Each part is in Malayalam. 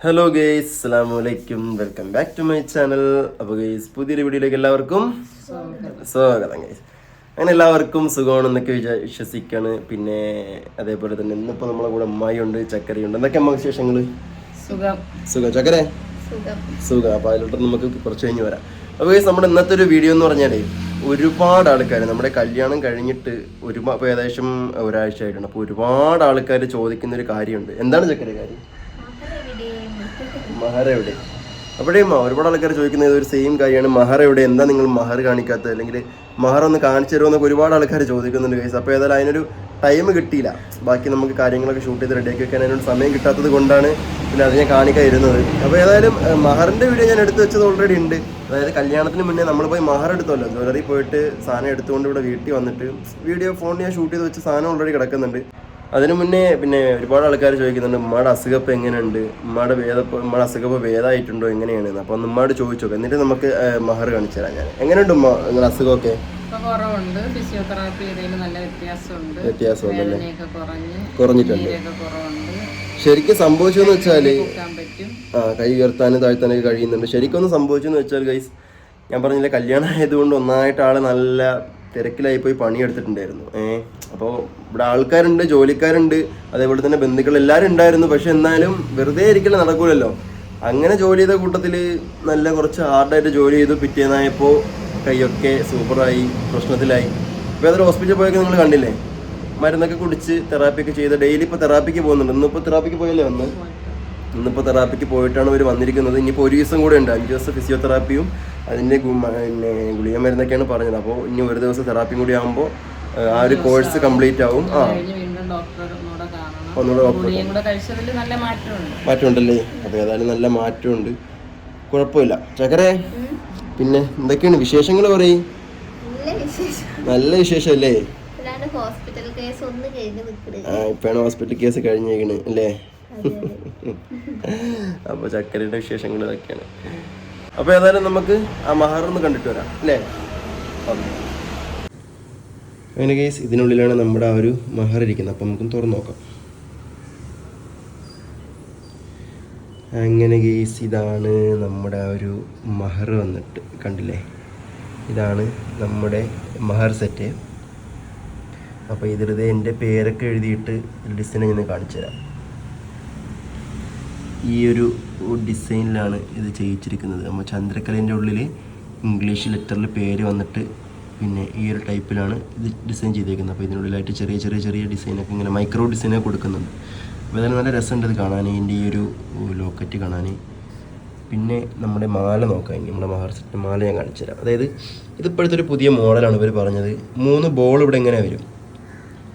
ഹലോ ഗെയ്സ് അസ്സാം വലൈക്കും welcome back to my channel അപ്പോൾ ഗെയ്സ് പുതിയൊരു വീഡിയോയിലേക്ക് എല്ലാവർക്കും സ്വാഗതം ഗെയ്സ് അങ്ങനെ എല്ലാവർക്കും സുഖമാണെന്നൊക്കെ വിചാ- വിശ്വസിക്കാണ്. പിന്നെ അതേപോലെ തന്നെ ഇന്നിപ്പോൾ നമ്മളെ കൂടെ അമ്മായിയുണ്ട് ചക്കരയുണ്ട്. എന്തൊക്കെ അമ്മ വിശേഷങ്ങൾ സുഖം. ചക്കര? സുഖം. അപ്പോൾ അതിലോട്ട് നമുക്ക് കുറച്ച് കഴിഞ്ഞ് വരാം. അപ്പോൾ ഗെയ്സ് നമ്മുടെ ഇന്നത്തെ ഒരു വീഡിയോ എന്ന് പറഞ്ഞാലേ ഒരുപാട് ആൾക്കാർ നമ്മുടെ കല്യാണം കഴിഞ്ഞിട്ട് ഇപ്പോൾ ഏകദേശം ഒരാഴ്ച ആയിട്ടുണ്ട് അപ്പോൾ ഒരുപാട് ആൾക്കാർ ചോദിക്കുന്ന ഒരു കാര്യമുണ്ട്. എന്താണ് ചക്കര കാര്യം? മഹർ എവിടെ? അവിടെയും ഒരുപാട് ആൾക്കാർ ചോദിക്കുന്നത് ഒരു സെയിം കാര്യമാണ്. മഹർ എവിടെ? എന്താ നിങ്ങൾ മഹർ കാണിക്കാത്തത്? അല്ലെങ്കിൽ മഹർ ഒന്ന് കാണിച്ചു തരുമോ എന്നൊക്കെ ഒരുപാട് ആൾക്കാർ ചോദിക്കുന്നുണ്ട് കേസ് അപ്പോൾ ഏതായാലും അതിനൊരു ടൈം കിട്ടിയില്ല. ബാക്കി നമുക്ക് കാര്യങ്ങളൊക്കെ ഷൂട്ട് ചെയ്ത് റെഡിയാക്കി വെക്കാൻ സമയം കിട്ടാത്തത് കൊണ്ടാണ് പിന്നെ അത് ഞാൻ കാണിക്കാതിരുന്നത് അപ്പോൾ ഏതായാലും മഹറിന്റെ വീഡിയോ ഞാൻ എടുത്തു വെച്ചത് ഓൾറെഡി ഉണ്ട്. അതായത് കല്യാണത്തിന് മുന്നേ നമ്മൾ പോയി മഹർ എടുത്തല്ലോ. ജ്വല്ലറി പോയിട്ട് സാധനം എടുത്തുകൊണ്ട് ഇവിടെ വീട്ടിൽ വന്നിട്ട് വീഡിയോ ഫോണിൽ ഞാൻ ഷൂട്ട് ചെയ്ത് വെച്ച സാധനം ഓൾറെഡി കിടക്കുന്നുണ്ട്. അതിനു മുന്നേ പിന്നെ ഒരുപാട് ആൾക്കാർ ചോദിക്കുന്നുണ്ട് ഉമ്മയുടെ അസുഖപ്പ് എങ്ങനെയുണ്ട്? ഉമ്മയുടെ വേദപ്പ് ഉമ്മയുടെ അസുഖപ്പ് വേദമായിട്ടുണ്ടോ എങ്ങനെയാണ് അപ്പോൾ ഒന്ന് ഉമ്മയോട് ചോദിച്ചു നോക്കാം. എന്നിട്ട് നമുക്ക് മഹർ കാണിച്ചു തരാം ഞാൻ എങ്ങനെയുണ്ട് ഉമ്മ നിങ്ങളുടെ അസുഖമൊക്കെ? കുറവുണ്ട്. ഫിസിയോതെറാപ്പി നല്ല വ്യത്യാസമുണ്ട്. കുറഞ്ഞിട്ടുണ്ട്. ശരിക്കും സംഭവിച്ചെന്ന് വെച്ചാൽ ആ കൈ ഉയർത്താനും താഴ്ത്താനൊക്കെ കഴിയുന്നുണ്ട്. ശരിക്കും ഒന്ന് സംഭവിച്ചെന്ന് വെച്ചാൽ ഗൈസ് ഞാൻ പറഞ്ഞില്ല കല്യാണം ആയതുകൊണ്ട് ഒന്നായിട്ട് ആൾ നല്ല തിരക്കിലായി പോയി പണിയെടുത്തിട്ടുണ്ടായിരുന്നു. ഏഹ് അപ്പോൾ ഇവിടെ ആൾക്കാരുണ്ട് ജോലിക്കാരുണ്ട് അതേപോലെ തന്നെ ബന്ധുക്കൾ എല്ലാവരും ഉണ്ടായിരുന്നു. പക്ഷെ എന്നാലും വെറുതെ ഇരിക്കലും നടക്കൂലല്ലോ. അങ്ങനെ ജോലി ചെയ്ത കൂട്ടത്തിൽ നല്ല കുറച്ച് ഹാർഡായിട്ട് ജോലി ചെയ്തു. പിറ്റേന്നായപ്പോൾ കൈയൊക്കെ സൂപ്പറായി പ്രശ്നത്തിലായി. ഇപ്പോൾ അതൊരു ഹോസ്പിറ്റലിൽ പോയൊക്കെ നിങ്ങൾ കണ്ടില്ലേ? മരുന്നൊക്കെ കുടിച്ച് തെറാപ്പിയൊക്കെ ചെയ്ത്. ഡെയിലി ഇപ്പോൾ തെറാപ്പിക്ക് പോകുന്നുണ്ട്. ഇന്നിപ്പോൾ തെറാപ്പിക്ക് പോയല്ലേ വന്ന്? ഇന്നിപ്പോൾ തെറാപ്പിക്ക് പോയിട്ടാണ് ഇവർ വന്നിരിക്കുന്നത്. ഇനിയിപ്പോൾ ഒരു ദിവസം കൂടെ ഉണ്ട്. അഞ്ച് ദിവസം ഫിസിയോതെറാപ്പിയും അതിന്റെ പിന്നെ ഗുളിക മരുന്നൊക്കെയാണ് പറഞ്ഞത്. അപ്പോൾ ഇനി ഒരു ദിവസം തെറാപ്പിയും കൂടി ആകുമ്പോൾ ആ ഒരു കോഴ്സ് കംപ്ലീറ്റ് ആവും. ആ. കഴിഞ്ഞ് ഒന്നുകൂടെ ഡോക്ടറെ കഴിച്ചതിൽ നല്ല മാറ്റമുണ്ട്. മാറ്റമുണ്ടല്ലേ? അപ്പോൾ ഏതായാലും നല്ല മാറ്റമുണ്ട്. കുഴപ്പമില്ല. ചക്കരെ പിന്നെ എന്തൊക്കെയാണ് വിശേഷങ്ങൾ പറയും. നല്ല വിശേഷം. നല്ല വിശേഷമല്ലേ? അല്ലാണ്ട് ഹോസ്പിറ്റൽ കേസ് ഒന്ന് കഴിഞ്ഞ് നിൽക്കണ് ആ ഇപ്പോഴാണ് ഹോസ്പിറ്റൽ കേസ് കഴിഞ്ഞേക്കണ് അല്ലേ? അപ്പോൾ ചക്കരയുടെ വിശേഷങ്ങൾ ഇതൊക്കെയാണ്. അപ്പോൾ ഏതായാലും നമുക്ക് ആ മഹർ ഒന്ന് കണ്ടിട്ട് വരാം അല്ലേ? അങ്ങനെ കേസ് ഇതിനുള്ളിലാണ് നമ്മുടെ ആ ഒരു മഹർ ഇരിക്കുന്നത്. അപ്പം നമുക്ക് തുറന്നു നോക്കാം. അങ്ങനെ കേസ് ഇതാണ് നമ്മുടെ ആ ഒരു മഹർ വന്നിട്ട് കണ്ടില്ലേ? ഇതാണ് നമ്മുടെ മഹർ സെറ്റ് അപ്പോൾ ഇതിലത് എന്റെ പേരൊക്കെ എഴുതിയിട്ട് ഡിസൈൻ ഞാൻ കാണിച്ചു തരാം ഈ ഒരു ഡിസൈനിലാണ് ഇത് ചെയ്യിച്ചിരിക്കുന്നത്. നമ്മൾ ചന്ദ്രക്കലേന്റെ ഉള്ളിൽ ഇംഗ്ലീഷ് ലെറ്ററിൽ പേര് വന്നിട്ട് പിന്നെ ഈ ഒരു ടൈപ്പിലാണ് ഇത് ഡിസൈൻ ചെയ്തേക്കുന്നത്. അപ്പോൾ ഇതിനുള്ളിലായിട്ട് ചെറിയ ചെറിയ ചെറിയ ഡിസൈനൊക്കെ ഇങ്ങനെ മൈക്രോ ഡിസൈനൊക്കെ കൊടുക്കുന്നുണ്ട്. അപ്പോൾ അതിന് നല്ല രസമുണ്ട് ഇത് കാണാൻ. ഇതിന്റെ ഈ ഒരു ലോക്കറ്റ് കാണാൻ. പിന്നെ നമ്മുടെ മാല നോക്കാം ഇനി. നമ്മുടെ മഹാർ സെറ്റ് മാല ഞാൻ കാണിച്ചു തരാം അതായത് ഇതിപ്പോഴത്തെ ഒരു പുതിയ മോഡലാണ് ഇവർ പറഞ്ഞത്. മൂന്ന് ബോൾ ഇവിടെ എങ്ങനെ വരും.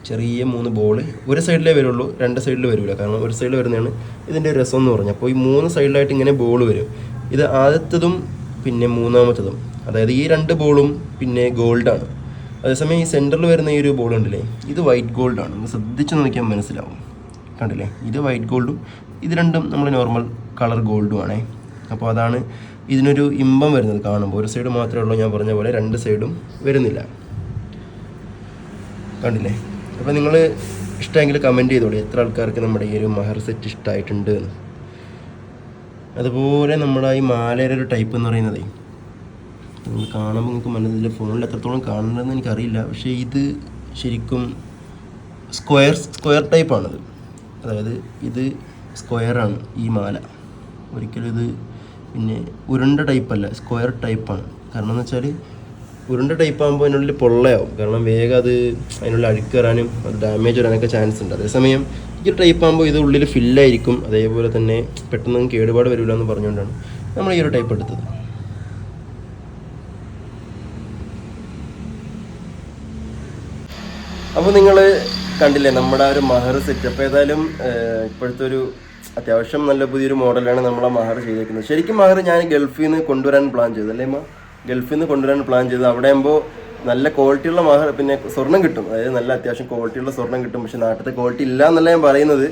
ചെറിയ മൂന്ന് ബോൾ ഒരു സൈഡിലേ വരുള്ളൂ രണ്ട് സൈഡിൽ വരില്ല കാരണം ഒരു സൈഡിൽ വരുന്നതാണ് ഇതിന്റെ രസം എന്ന് പറഞ്ഞാൽ അപ്പോൾ ഈ മൂന്ന് സൈഡിലായിട്ട് ഇങ്ങനെ ബോൾ വരും. ഇത് ആദ്യത്തതും പിന്നെ മൂന്നാമത്തതും. അതായത് ഈ രണ്ട് ബോളും പിന്നെ ഗോൾഡാണ് അതേസമയം ഈ സെന്ററിൽ വരുന്ന ഈ ഒരു ബോൾ ഉണ്ടല്ലേ ഇത് വൈറ്റ് ഗോൾഡാണ് ഒന്ന് ശ്രദ്ധിച്ച് നോക്കിയാൽ മനസ്സിലാവും. കണ്ടില്ലേ? ഇത് വൈറ്റ് ഗോൾഡും ഇത് രണ്ടും നമ്മൾ നോർമൽ കളർ ഗോൾഡും ആണേ. അപ്പോൾ അതാണ് ഇതിനൊരു ഇമ്പം വരുന്നത് കാണുമ്പോൾ. ഒരു സൈഡ് മാത്രമേ ഉള്ളൂ ഞാൻ പറഞ്ഞ പോലെ രണ്ട് സൈഡും വരുന്നില്ല. കണ്ടില്ലേ? അപ്പോൾ നിങ്ങൾ ഇഷ്ടമെങ്കിൽ കമന്റ് ചെയ്തോളൂ. എത്ര ആൾക്കാർക്ക് നമ്മുടെ ഈ ഒരു മഹർ സെറ്റ് ഇഷ്ടമായിട്ടുണ്ട് എന്ന്. അതുപോലെ നമ്മുടെ ഈ മാലയുടെ ഒരു ടൈപ്പ് എന്ന് പറയുന്നത്. നിങ്ങൾ കാണുമ്പോൾ നിങ്ങൾക്ക് മനസ്സിൽ ഫോണിൽ എത്രത്തോളം കാണണമെന്ന് എനിക്കറിയില്ല. പക്ഷേ ഇത് ശരിക്കും സ്ക്വയർ സ്ക്വയർ ടൈപ്പാണത് അതായത് ഇത് സ്ക്വയറാണ് ഈ മാല. ഒരിക്കലും ഇത് പിന്നെ ഉരുണ്ട ടൈപ്പല്ല സ്ക്വയർ ടൈപ്പാണ് കാരണം എന്ന് വെച്ചാൽ ഉരുണ്ട ടൈപ്പ് ആകുമ്പോൾ അതിനുള്ളിൽ പൊള്ളയാവും. കാരണം വേഗം അത് അതിനുള്ളിൽ അഴുക്ക് വരാനും അത് ഡാമേജ് വരാനൊക്കെ ചാൻസ് ഉണ്ട്. അതേസമയം ഈ ടൈപ്പ് ആകുമ്പോൾ ഇത് ഉള്ളിൽ ഫില്ലായിരിക്കും അതേപോലെ തന്നെ പെട്ടെന്ന് കേടുപാട് വരില്ല എന്ന് പറഞ്ഞുകൊണ്ടാണ് നമ്മൾ ഈ ഒരു ടൈപ്പ് എടുത്തത്. അപ്പോൾ നിങ്ങൾ കണ്ടില്ലേ നമ്മുടെ ഒരു മഹർ സെറ്റപ്പ് ഏതായാലും ഇപ്പോഴത്തെ ഒരു അത്യാവശ്യം നല്ല പുതിയൊരു മോഡലാണ് നമ്മളെ മഹർ ചെയ്തേക്കുന്നത്. ശരിക്കും മഹർ ഞാൻ ഗൾഫിൽ നിന്ന് കൊണ്ടുവരാൻ പ്ലാൻ ചെയ്തു അല്ലേ അമ്മ ഗൾഫിൽ നിന്ന് കൊണ്ടുവരാൻ പ്ലാൻ ചെയ്തത്. അവിടെ ആകുമ്പോൾ നല്ല ക്വാളിറ്റിയുള്ള മഹർ പിന്നെ സ്വർണം കിട്ടും. അതായത് നല്ല അത്യാവശ്യം ക്വാളിറ്റിയുള്ള സ്വർണം കിട്ടും. പക്ഷെ നാട്ടിലത്തെ ക്വാളിറ്റി ഇല്ല എന്നല്ല ഞാൻ പറയുന്നത്.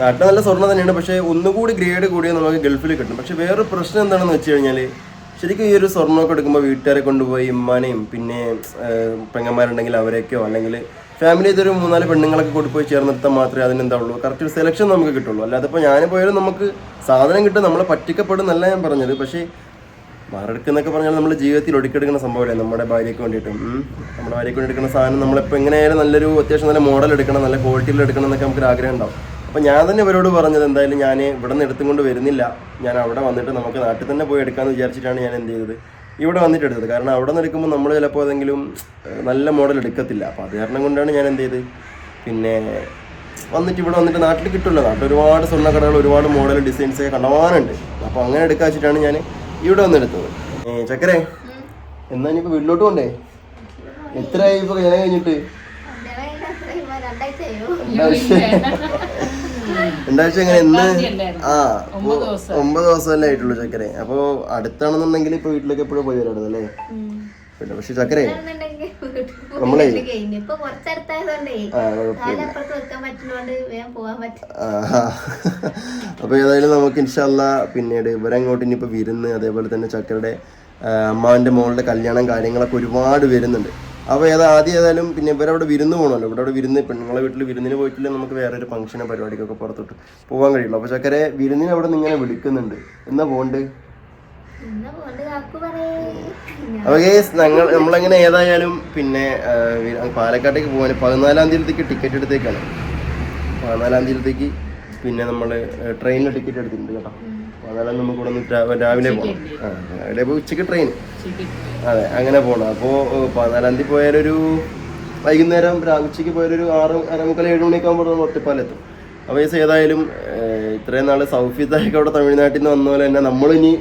നാട്ടിൽ നല്ല സ്വർണം തന്നെയാണ് പക്ഷേ ഒന്നുകൂടി ഗ്രേഡ് കൂടിയ നമുക്ക് ഗൾഫിൽ കിട്ടും. പക്ഷേ വേറൊരു പ്രശ്നം എന്താണെന്ന് വെച്ച് കഴിഞ്ഞാൽ ശരിക്കും ഈ ഒരു സ്വർണമൊക്കെ എടുക്കുമ്പോൾ വീട്ടുകാരെ കൊണ്ടുപോയി ഉമ്മാനെയും പിന്നെ പെങ്ങന്മാരുണ്ടെങ്കിൽ അവരെയൊക്കെയോ അല്ലെങ്കിൽ ഫാമിലി ഇതൊരു മൂന്നാൽ പെണ്ണുങ്ങളൊക്കെ കൊണ്ടുപോയി പോയി ചേർന്നെടുത്താൽ മാത്രമേ അതിനെന്താ ഉള്ളൂ കറക്റ്റ് ഒരു സെലക്ഷൻ നമുക്ക് കിട്ടുള്ളൂ. അല്ലാതെ ഇപ്പോൾ ഞാൻ പോയാലും നമുക്ക് സാധനം കിട്ടും നമ്മളെ പറ്റിക്കപ്പെടും എന്നല്ല ഞാൻ പറഞ്ഞത്. പക്ഷേ മാറെടുക്കുന്നൊക്കെ പറഞ്ഞാൽ നമ്മൾ ജീവിതത്തിൽ ഒടുക്കെടുക്കുന്ന സംഭവമല്ലേ? നമ്മുടെ ഭാര്യയ്ക്ക് വേണ്ടിയിട്ടും. നമ്മുടെ ഭാര്യയ്ക്ക് വേണ്ടി എടുക്കുന്ന സാധനം നമ്മളിപ്പോൾ എങ്ങനെയായാലും നല്ലൊരു അത്യാവശ്യം നല്ല മോഡൽ എടുക്കണം നല്ല ക്വാളിറ്റിയിൽ എടുക്കണം എന്നൊക്കെ നമുക്ക് ആഗ്രഹം ഉണ്ടാവും. അപ്പോൾ ഞാൻ തന്നെ ഇവരോട് പറഞ്ഞത് എന്തായാലും ഞാൻ ഇവിടെ നിന്ന് എടുത്തും കൊണ്ട് വരുന്നില്ല. ഞാൻ അവിടെ വന്നിട്ട് നമുക്ക് നാട്ടിൽ തന്നെ പോയി എടുക്കാമെന്ന് വിചാരിച്ചിട്ടാണ് ഞാൻ എന്ത് ചെയ്തത്. ഇവിടെ വന്നിട്ട് എടുത്തത്. കാരണം അവിടെ നിന്ന് എടുക്കുമ്പോൾ നമ്മൾ ചിലപ്പോൾ ഏതെങ്കിലും നല്ല മോഡൽ എടുക്കത്തില്ല. അപ്പോൾ അത് കാരണം കൊണ്ടാണ് ഞാൻ എന്ത് ചെയ്ത് പിന്നെ വന്നിട്ട് ഇവിടെ വന്നിട്ട് നാട്ടിൽ കിട്ടുമല്ലോ. നാട്ടിൽ ഒരുപാട് സ്വർണക്കടകൾ ഒരുപാട് മോഡൽ ഡിസൈൻസ് ഒക്കെ കണ്ടവാനുണ്ട് അപ്പോൾ അങ്ങനെ എടുക്കാൻ വെച്ചിട്ടാണ് ഞാൻ ഇവിടെ വന്നെടുത്തത് ചക്കരെ ചക്കരേ എന്നാ ഇനിയിപ്പോ വീട്ടിലോട്ട് കൊണ്ടേ എത്രയായി ആയി കല്യാണം കഴിഞ്ഞിട്ട്? ഇപ്പൊ രണ്ടാഴ്ച എങ്ങനെ? എന്ന്? ആ ഒമ്പത് ദിവസം. അല്ലേ ദിവസമല്ലേ ആയിട്ടുള്ളൂ ചക്കരെ. അപ്പൊ അടുത്താണെന്നുണ്ടെങ്കിൽ ഇപ്പൊ വീട്ടിലേക്ക് എപ്പോഴും പോയി വരാറുണ്ട് അല്ലേ പിന്നെ പക്ഷെ ചക്കരെ നമ്മളെ- അപ്പൊ ഏതായാലും നമുക്ക് ഇൻഷല്ല പിന്നീട് ഇവരങ്ങോട്ട് ഇനിയിപ്പോൾ വിരുന്ന് അതേപോലെ തന്നെ ചക്കരുടെ അമ്മാവിന്റെ മോളുടെ കല്യാണം കാര്യങ്ങളൊക്കെ ഒരുപാട് വരുന്നുണ്ട്. അപ്പോൾ ഏതാ ആദ്യം ഏതായാലും പിന്നെ ഇവരവിടെ വിരുന്ന് പോകണമല്ലോ ഇവിടെ അവിടെ വിരുന്ന് പെണ്ണുങ്ങളെ വീട്ടിൽ വിരുന്നിന് പോയിട്ടില്ല നമുക്ക് വേറെ ഒരു ഫംഗ്ഷനോ പരിപാടിക്കൊക്കെ പുറത്തോട്ട് പോകാൻ കഴിയുള്ളൂ അപ്പോൾ ചക്കരെ വിരുന്നിന് അവിടെ നിന്ന് ഇങ്ങനെ വിളിക്കുന്നുണ്ട്. എന്നാ പോകണ്ട് അപ്പോൾ കേസ് ഞങ്ങൾ നമ്മളങ്ങനെ ഏതായാലും പിന്നെ പാലക്കാട്ടേക്ക് പോകാൻ പതിനാലാം തീയതിക്ക് ടിക്കറ്റ് എടുത്തേക്കാണ്. പതിനാലാം തീയതിക്ക് പിന്നെ നമ്മൾ ട്രെയിനിൽ ടിക്കറ്റ് എടുത്തിട്ടുണ്ട് കേട്ടോ. പതിനാലാം നമുക്ക് ഇവിടെ നിന്ന് രാവിലെ പോകണം രാവിലെ പോയി ഉച്ചയ്ക്ക് ട്രെയിൻ അതെ അങ്ങനെ പോകണം അപ്പോൾ പതിനാലാം തീയതി പോയാലൊരു വൈകുന്നേരം ഉച്ചയ്ക്ക് പോയാലൊരു ആറ് അരമുക്കാൽ ഏഴ് മണിയൊക്കെ ആകുമ്പോൾ നമ്മൾ ഒറ്റപ്പാലെത്തും അപ്പോൾ ഏതായാലും ഇത്രയും നാൾ സൗഫിദായൊക്കെ അവിടെ തമിഴ്നാട്ടിൽ നിന്ന് വന്ന പോലെ തന്നെ നമ്മളിനി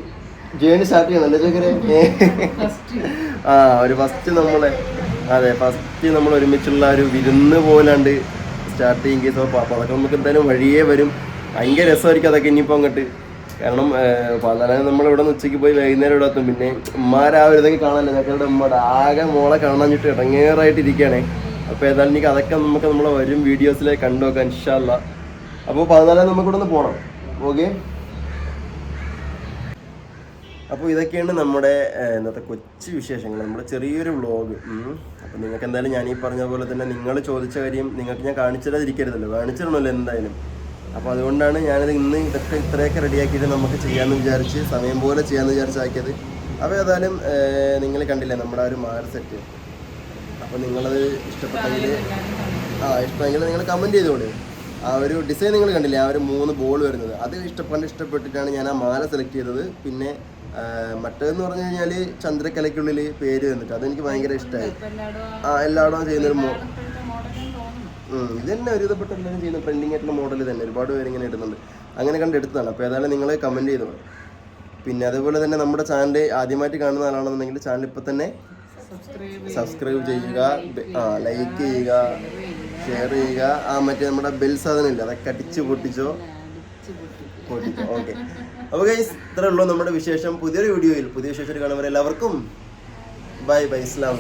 ജേണി സ്റ്റാർട്ട് ചെയ്യണം അല്ലേ ചേക്കരെ ആ ഒരു ഫസ്റ്റ് നമ്മളെ അതെ ഫസ്റ്റ് നമ്മൾ ഒരുമിച്ചുള്ള ഒരു വിരുന്ന് പോലാണ്ട് സ്റ്റാർട്ട് ചെയ്യും കേസ്. അപ്പോൾ അതൊക്കെ നമുക്ക് എന്തായാലും വഴിയേ വരും. ഭയങ്കര രസമായിരിക്കും അതൊക്കെ ഇനിയിപ്പോൾ അങ്ങോട്ട്. കാരണം പതിനാലാം നമ്മൾ ഇവിടെ നിന്ന് ഉച്ചയ്ക്ക് പോയി വൈകുന്നേരം ഇവിടെ എത്തും. പിന്നെ ഉമ്മാരെ ഒരു ഇതൊക്കെ കാണാനല്ലോ? ഞങ്ങളുടെ ഉമ്മയുടെ ആകെ മോളെ കാണാഞ്ഞിട്ട് ഇടങ്ങേറായിട്ട് ഇരിക്കുകയാണേ അപ്പോൾ ഏതായാലും എനിക്ക് അതൊക്കെ നമുക്ക് നമ്മളെ വരും വീഡിയോസിലേക്ക് കണ്ടു നോക്കാം ഇൻഷാല്ല അപ്പോൾ പതിനാലാം നമുക്ക് ഇവിടെ നിന്ന് പോകണം ഓക്കെ? അപ്പോൾ ഇതൊക്കെയാണ് നമ്മുടെ ഇന്നത്തെ കൊച്ചു വിശേഷങ്ങൾ. നമ്മുടെ ചെറിയൊരു വ്ളോഗ് അപ്പോൾ നിങ്ങൾക്ക് എന്തായാലും ഞാൻ ഈ പറഞ്ഞ പോലെ തന്നെ നിങ്ങൾ ചോദിച്ച കാര്യം നിങ്ങൾക്ക് ഞാൻ കാണിച്ചിടാതിരിക്കരുതല്ലോ കാണിച്ചിടണമല്ലോ എന്തായാലും. അപ്പോൾ അതുകൊണ്ടാണ് ഞാനിത് ഇന്ന് ഇതൊക്കെ ഇത്രയൊക്കെ റെഡിയാക്കിയിട്ട് നമുക്ക് ചെയ്യാമെന്ന് വിചാരിച്ച് സമയം പോലെ ചെയ്യാമെന്ന് വിചാരിച്ചാക്കിയത്. അപ്പോൾ ഏതായാലും നിങ്ങൾ കണ്ടില്ലേ നമ്മുടെ ആ ഒരു മാർ സെറ്റ്. അപ്പോൾ നിങ്ങളത് ഇഷ്ടപ്പെട്ടെങ്കിൽ ആ ഇഷ്ടമെങ്കിൽ നിങ്ങൾ കമന്റ് ചെയ്തോളൂ. ആ ഒരു ഡിസൈൻ നിങ്ങൾ കണ്ടില്ലേ? ആ ഒരു മൂന്ന് ബോൾ വരുന്നത്. അത് ഇഷ്ടപ്പെട്ട് ഇഷ്ടപ്പെട്ടിട്ടാണ് ഞാൻ ആ മാല സെലക്ട് ചെയ്തത്. പിന്നെ ആ, മറ്റേതെന്ന് പറഞ്ഞു കഴിഞ്ഞാൽ ചന്ദ്രക്കലയ്ക്കുള്ളിൽ പേര് വന്നിട്ട് അതെനിക്ക് ഭയങ്കര ഇഷ്ടമായി ആ എല്ലായിടവും ചെയ്യുന്നൊരു മോ തന്നെ ഒരുവിധപ്പെട്ട എല്ലാവരും ചെയ്യുന്ന ട്രെൻഡിങ് ആയിട്ടുള്ള മോഡൽ തന്നെ ഒരുപാട് പേര് ഇങ്ങനെ ഇടുന്നുണ്ട്. അങ്ങനെ കണ്ട് എടുത്തതാണ്. അപ്പോൾ ഏതായാലും നിങ്ങൾ കമന്റ് ചെയ്തോളൂ. പിന്നെ അതേപോലെ തന്നെ നമ്മുടെ ചാനൽ ആദ്യമായിട്ട് കാണുന്ന ആളാണെന്നുണ്ടെങ്കിൽ ചാനൽ ഇപ്പോൾ തന്നെ സബ്സ്ക്രൈബ് ചെയ്യുക ലൈക്ക് ചെയ്യുക ഷെയർ ചെയ്യുക. ആ മറ്റേ നമ്മുടെ ബെൽ സാധനം ഇല്ല അതൊക്കെ അടിച്ച് പൊട്ടിച്ചോ? പൊട്ടിച്ചോ. ഓക്കെ അപ്പോൾ ഗൈസ് ഇത്രേ ഉള്ളൂ നമ്മുടെ വിശേഷം. പുതിയൊരു വീഡിയോയിൽ പുതിയ വിശേഷം കാണുമ്പോൾ എല്ലാവർക്കും ബൈ ബൈ ഇസ്ലാം